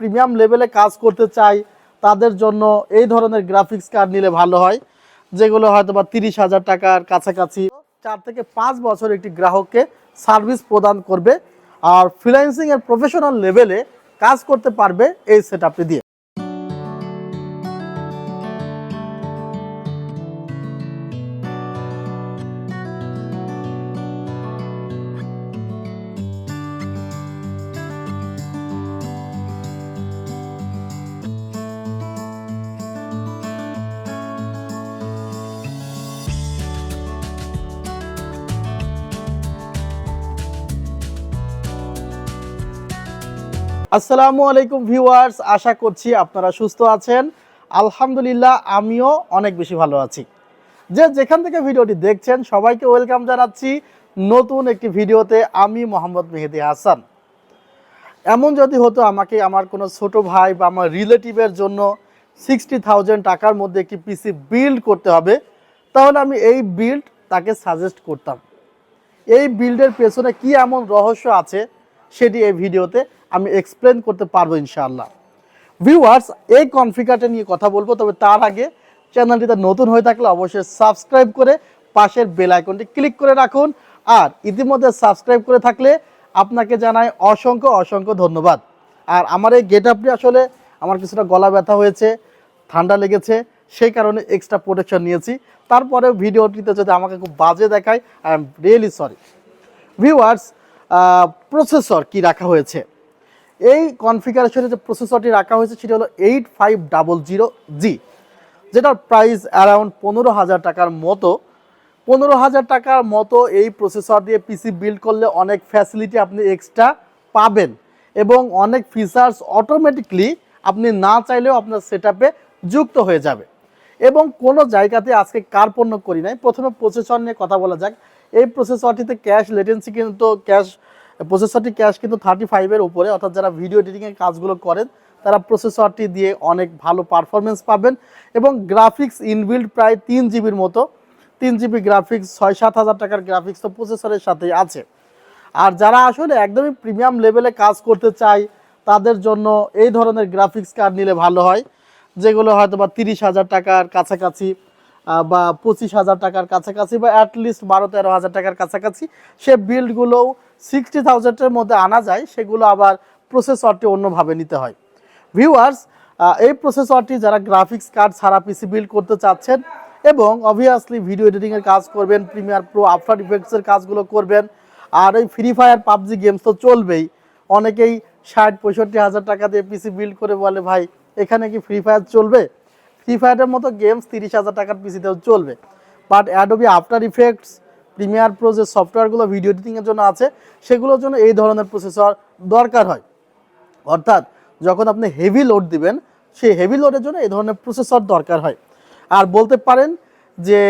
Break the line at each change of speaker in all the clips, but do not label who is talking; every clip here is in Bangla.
প্রিমিয়াম লেভেলে কাজ করতে চাই, তাদের জন্য এই ধরনের গ্রাফিক্স কার্ড নিলে ভালো হয়, যেগুলো হয়তো বা তিরিশ হাজার টাকার কাছাকাছি। চার থেকে পাঁচ বছর একটি গ্রাহককে সার্ভিস প্রদান করবে, আর ফ্রিল্যান্সিংয়ের প্রফেশনাল লেভেলে কাজ করতে পারবে এই সেট দিয়ে। আসসালামু আলাইকুম ভিউয়ার্স, আশা করছি আপনারা সুস্থ আছেন। আলহামদুলিল্লাহ, আমিও অনেক বেশি ভালো আছি। যে যেখান থেকে ভিডিওটি দেখছেন, সবাইকে ওয়েলকাম জানাচ্ছি নতুন একটি ভিডিওতে আমি মোহাম্মদ মেহেদি হাসান। এমন যদি হতো আমাকে আমার কোনো ছোট ভাই বা আমার রিলেটিভের জন্য সিক্সটি থাউজেন্ড টাকার মধ্যে একটি পিসি বিল্ড করতে হবে, তাহলে আমি এই বিল্ড তাকে সাজেস্ট করতাম। এই বিল্ডের পেছনে কি এমন রহস্য আছে, সেটি এই ভিডিওতে আমি এক্সপ্লেন করতে পারব ইনশাআল্লাহ। ভিউয়ার্স এই কনফিগারটা নিয়ে কথা বলব, তবে তার আগে চ্যানেলটিতে নতুন হয়ে থাকলে অবশ্যই সাবস্ক্রাইব করে পাশের বেল আইকনটি ক্লিক করে রাখুন। আর ইতিমধ্যে সাবস্ক্রাইব করে থাকলে আপনাকে জানাই অসংখ্য অসংখ্য ধন্যবাদ। আর আমার এই গেট আপটি আসলে আমার কিছুটা গলা ব্যথা হয়েছে, ঠান্ডা লেগেছে, সেই কারণে এক্সট্রা প্রোটেকশন নিয়েছি। তারপরে ভিডিওটিতে যদি আমাকে খুব বাজে দেখায় I am really sorry viewers processor কি রাখা হয়েছে? এই কনফিগারেশনে যে প্রসেসরটি রাখা হয়েছে সেটি হলো eight five double zero G যেটার প্রাইস অ্যারাউন্ড পনেরো হাজার টাকার মতো। পনেরো হাজার টাকার মতো এই প্রসেসর দিয়ে পিসি বিল্ড করলে অনেক ফ্যাসিলিটি আপনি এক্সট্রা পাবেন এবং অনেক ফিচার্স অটোমেটিকলি আপনি না চাইলেও আপনার সেট যুক্ত হয়ে যাবে। এবং কোনো জায়গাতে আজকে কার্পণ্য করি নাই, প্রথমে প্রসেসর নিয়ে কথা বলা যাক। এই প্রসেসরটিতে ক্যাশ লেটেন্সি কিন্তু ক্যাশ প্রসেসরটি ক্যাশ কিন্তু থার্টি ফাইভের উপরে, অর্থাৎ যারা ভিডিও এডিটিংয়ের কাজগুলো করেন, তারা প্রসেসরটি দিয়ে অনেক ভালো পারফরমেন্স পাবেন এবং গ্রাফিক্স ইনবিল্ড প্রায় তিন জিবির মতো, তিন জিবি গ্রাফিক্স ছয় সাত হাজার টাকার গ্রাফিক্স তো প্রসেসরের সাথেই আছে। আর যারা আসলে একদমই প্রিমিয়াম লেভেলে কাজ করতে চায়, তাদের জন্য এই ধরনের গ্রাফিক্স কার্ড নিলে ভালো হয়, যেগুলো হয়তো বা তিরিশ হাজার টাকার কাছাকাছি বা পঁচিশ হাজার টাকার কাছাকাছি বা অ্যাটলিস্ট বারো তেরো হাজার টাকার কাছাকাছি সে বিল্ডগুলোও সিক্সটি থাউজেন্ডের মধ্যে আনা যায়, সেগুলো আবার প্রসেসরটি অন্যভাবে নিতে হয়। ভিউয়ার্স এই প্রসেসরটি যারা গ্রাফিক্স কার্ড ছাড়া পিসি বিল্ড করতে চাচ্ছেন এবং অবভিয়াসলি ভিডিও এডিটিংয়ের কাজ করবেন প্রিমিয়ার প্রো আফটার ইফেক্টসের কাজগুলো করবেন, আর এই ফ্রি ফায়ার পাবজি গেমস তো চলবেই। অনেকেই ষাট, পঁয়ষট্টি হাজার টাকা দিয়ে পিসি বিল্ড করে বলে, ভাই, এখানে কি ফ্রি ফায়ার চলবে? ফ্রি ফায়ারের মতো গেমস তিরিশ হাজার টাকার পিসিতেও চলবে। But Adobe After Effects Premiere Pro যে সফটওয়্যারগুলো ভিডিও এডিটিংয়ের জন্য আছে, সেগুলোর জন্য এই ধরনের প্রসেসর দরকার হয়। অর্থাৎ যখন আপনি হেভি লোড দিবেন, সেই হেভি লোডের জন্য এই ধরনের প্রসেসর দরকার হয়। আর বলতে পারেন যে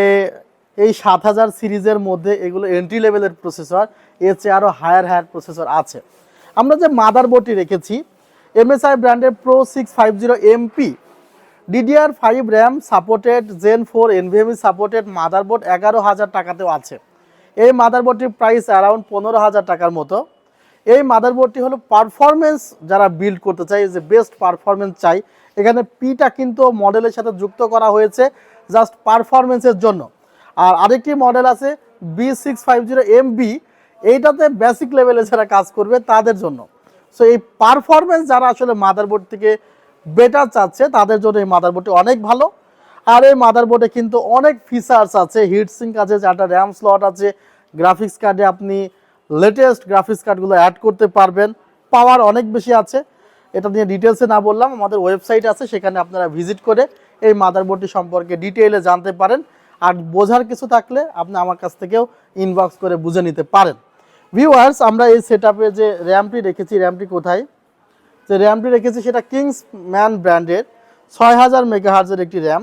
এই সাত হাজার সিরিজের মধ্যে এগুলো এন্ট্রি লেভেলের প্রসেসর এর চেয়ে আরও হায়ার হায়ার প্রসেসর আছে। আমরা যে মাদারবোর্ডটি রেখেছি এমএসআই ব্র্যান্ডের pro six five zero MP DDR five RAM supported gen four NVMe supported motherboard এগারো হাজার টাকাতেও আছে। এই মাদারবোর্ডটির প্রাইস অ্যারাউন্ড পনেরো হাজার টাকার মতো। এই মাদারবোর্ডটি হলো পারফরমেন্স যারা বিল্ড করতে চাই যে বেস্ট পারফরমেন্স চাই, এখানে পিটা কিন্তু মডেলের সাথে যুক্ত করা হয়েছে জাস্ট পারফরমেন্সের জন্য। আর আরেকটি মডেল আছে B six five zero M B এইটাতে বেসিক লেভেলে যারা কাজ করবে তাদের জন্য। সো এই পারফরমেন্স যারা আসলে মাদারবোর্ড থেকে বেটার চাচ্ছে, তাদের জন্য এই মাদারবোর্ডটি অনেক ভালো। আর এই মাদারবোর্ডে কিন্তু অনেক ফিচার্স আছে হিট সিঙ্ক আছে চারটা র্যাম স্লট আছে গ্রাফিক্স কার্ডে আপনি লেটেস্ট গ্রাফিক্স কার্ডগুলো অ্যাড করতে পারবেন পাওয়ার অনেক বেশি আছে। এটা নিয়ে ডিটেলসে না বললাম, আমাদের ওয়েবসাইট আছে, সেখানে আপনারা ভিজিট করে এই মাদারবোর্ডটি সম্পর্কে ডিটেইলে জানতে পারেন। আর বোঝার কিছু থাকলে আপনি আমার কাছ থেকেও ইনবক্স করে বুঝে নিতে পারেন। ভিউয়ার্স আমরা এই সেট যে র্যামটি রেখেছি র্যামটি কোথায়? যে র্যামটি রেখেছি সেটা কিংস ম্যান ব্র্যান্ডের ছয় হাজার মেগাহার্জের একটি RAM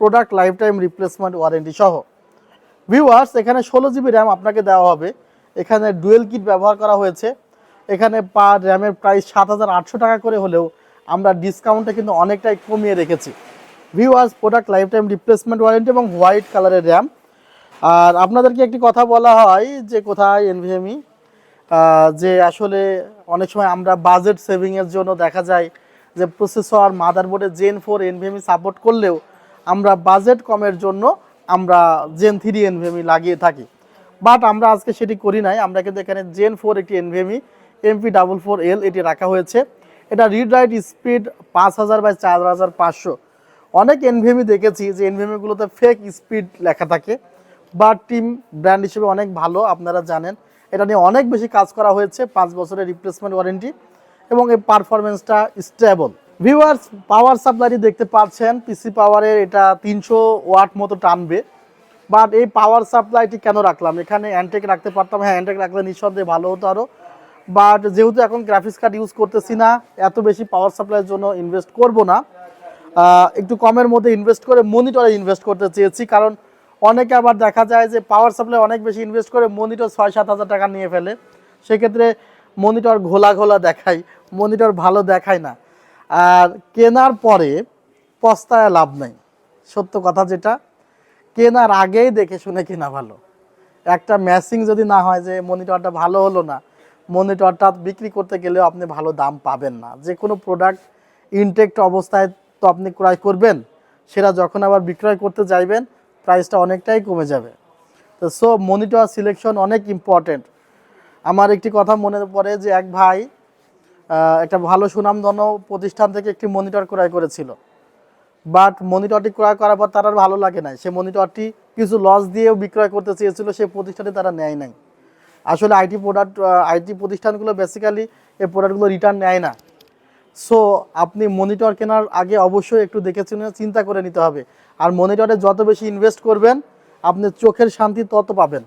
product lifetime replacement warranty সহ। ভিউয়ার্স এখানে ষোলো জিবি র্যাম আপনাকে দেওয়া হবে। এখানে ডুয়েল কিট ব্যবহার করা হয়েছে। এখানে পার র্যামের প্রাইস সাত হাজার আটশো টাকা করে হলেও আমরা ডিসকাউন্টে কিন্তু অনেকটাই কমিয়ে রেখেছি। Viewers product lifetime replacement warranty এবং হোয়াইট কালারের র্যাম আর আপনাদেরকে একটি কথা বলা হয় যে কোথায় এনভিএমই যে আসলে অনেক সময় আমরা বাজেট সেভিংয়ের জন্য দেখা যায় যে প্রসেসর মাদারবোর্ডে জেন ফোর এনভিএমি সাপোর্ট করলেও আমরা বাজেট কমের জন্য আমরা জেন থ্রি এনভিএমি লাগিয়ে থাকি। বাট আমরা আজকে সেটি করি নাই, আমরা কিন্তু এখানে জেন ফোর একটি NVMe MP double four L এটি রাখা হয়েছে। এটা রিড রাইট স্পিড পাঁচ হাজার বাই চার হাজার পাঁচশো। অনেক এনভিএমি দেখেছি যে এনভিএমিগুলোতে ফেক স্পিড লেখা থাকে বা টিম ব্র্যান্ড হিসেবে অনেক ভালো, আপনারা জানেন। এটা নিয়ে অনেক বেশি কাজ করা হয়েছে, পাঁচ বছরের রিপ্লেসমেন্ট ওয়ারেন্টি এবং এই পারফরমেন্সটা স্টেবল ভিউয়ার্স পাওয়ার সাপ্লাইটি দেখতে পাচ্ছেন পিসি পাওয়ারের এটা তিনশো ওয়াট মতো টানবে। বাট এই পাওয়ার সাপ্লাইটি কেন রাখলাম? এখানে অ্যান্টেক রাখতে পারতাম হ্যাঁ অ্যান্টেক রাখলে নিঃসন্দেহে ভালো হতো আরও বাট যেহেতু এখন গ্রাফিক্স কার্ড ইউজ করতেছি না, এত বেশি পাওয়ার সাপ্লাইয়ের জন্য ইনভেস্ট করব না। একটু কমের মধ্যে ইনভেস্ট করে মনিটরে ইনভেস্ট করতে চেয়েছি, কারণ অনেকে আবার দেখা যায় যে পাওয়ার সাপ্লাই অনেক বেশি ইনভেস্ট করে মনিটর ছয় সাত হাজার টাকা নিয়ে ফেলে। সেক্ষেত্রে মনিটর ঘোলা ঘোলা দেখায় মনিটর ভালো দেখায় না। আর কেনার পরে পস্তায় লাভ নেই। সত্য কথা যেটা, কেনার আগেই দেখে শুনে কেনা ভালো। একটা ম্যাচিং যদি না হয় যে মনিটরটা ভালো হলো না মনিটরটা বিক্রি করতে গেলেও আপনি ভালো দাম পাবেন না। যে কোনো প্রোডাক্ট ইনটেক্ট অবস্থায় তো আপনি ক্রয় করবেন, সেটা যখন আবার বিক্রয় করতে যাইবেন প্রাইসটা অনেকটাই কমে যাবে। তো সো মনিটর সিলেকশন অনেক ইম্পর্টেন্ট আমার একটি কথা মনে পড়ে যে, এক ভাই একটা ভালো সুনামধন্য প্রতিষ্ঠান থেকে একটি মনিটর ক্রয় করেছিল। বাট মনিটরটি ক্রয় করার পর তার আর ভালো লাগে নাই। সে মনিটরটি কিছু লস দিয়েও বিক্রয় করতে চেয়েছিল সেই প্রতিষ্ঠানে তারা নেয় নাই। আসলে আইটি প্রোডাক্ট আইটি প্রতিষ্ঠানগুলো বেসিক্যালি এই প্রোডাক্টগুলো রিটার্ন নেয় না। সো আপনি মনিটর কেনার আগে অবশ্যই একটু দেখে চিন্তা করে নিতে হবে। আর মনিটরে যত বেশি ইনভেস্ট করবেন, আপনি চোখের শান্তি তত পাবেন।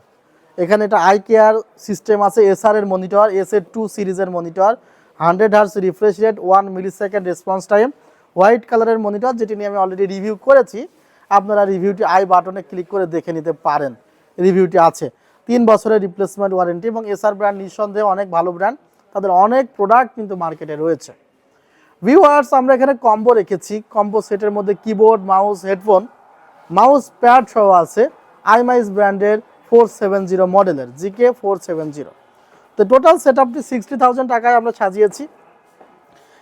এখানে এটা আই কেয়ার সিস্টেম আছে এসআর এর মনিটর এস এর টু সিরিজের monitor hundred hertz refresh rate one millisecond response time white কালারের মনিটর যেটি নিয়ে আমি অলরেডি রিভিউ করেছি। আপনারা রিভিউটি আই বাটনে ক্লিক করে দেখে নিতে পারেন। রিভিউটি আছে। তিন বছরের রিপ্লেসমেন্ট ওয়ারেন্টি এবং এসআর ব্র্যান্ড নিঃসন্দেহে অনেক ভালো ব্র্যান্ড তাদের অনেক প্রোডাক্ট কিন্তু মার্কেটে রয়েছে। ভিউয়ার্স আমরা এখানে কম্বো রেখেছি। কম্বো সেটের মধ্যে keyboard mouse headphone mouse pad সহ আছে আইমাইস ব্র্যান্ডের ফোর সেভেন জিরো মডেলের জিকে ফোর সেভেন জিরো তো টোটাল সেট আপটি সিক্সটি থাউজেন্ড টাকায় আমরা সাজিয়েছি।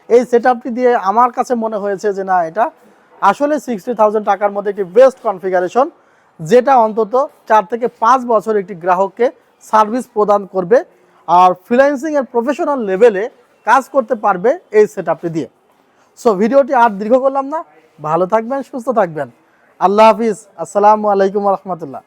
এই সেট আপটি দিয়ে আমার কাছে মনে হয়েছে যে না, এটা আসলে সিক্সটি থাউজেন্ড টাকার মধ্যে একটি বেস্ট কনফিগারেশন যেটা অন্তত চার থেকে পাঁচ বছর একটি গ্রাহককে সার্ভিস প্রদান করবে। আর ফ্রিল্যান্সিং এর প্রফেশনাল লেভেলে কাজ করতে পারবে এই সেট আপটি দিয়ে। সো ভিডিওটি আর দীর্ঘ করলাম না। ভালো থাকবেন, সুস্থ থাকবেন। আল্লাহ হাফিজ। আসসালামু আলাইকুম রহমতুল্লাহ।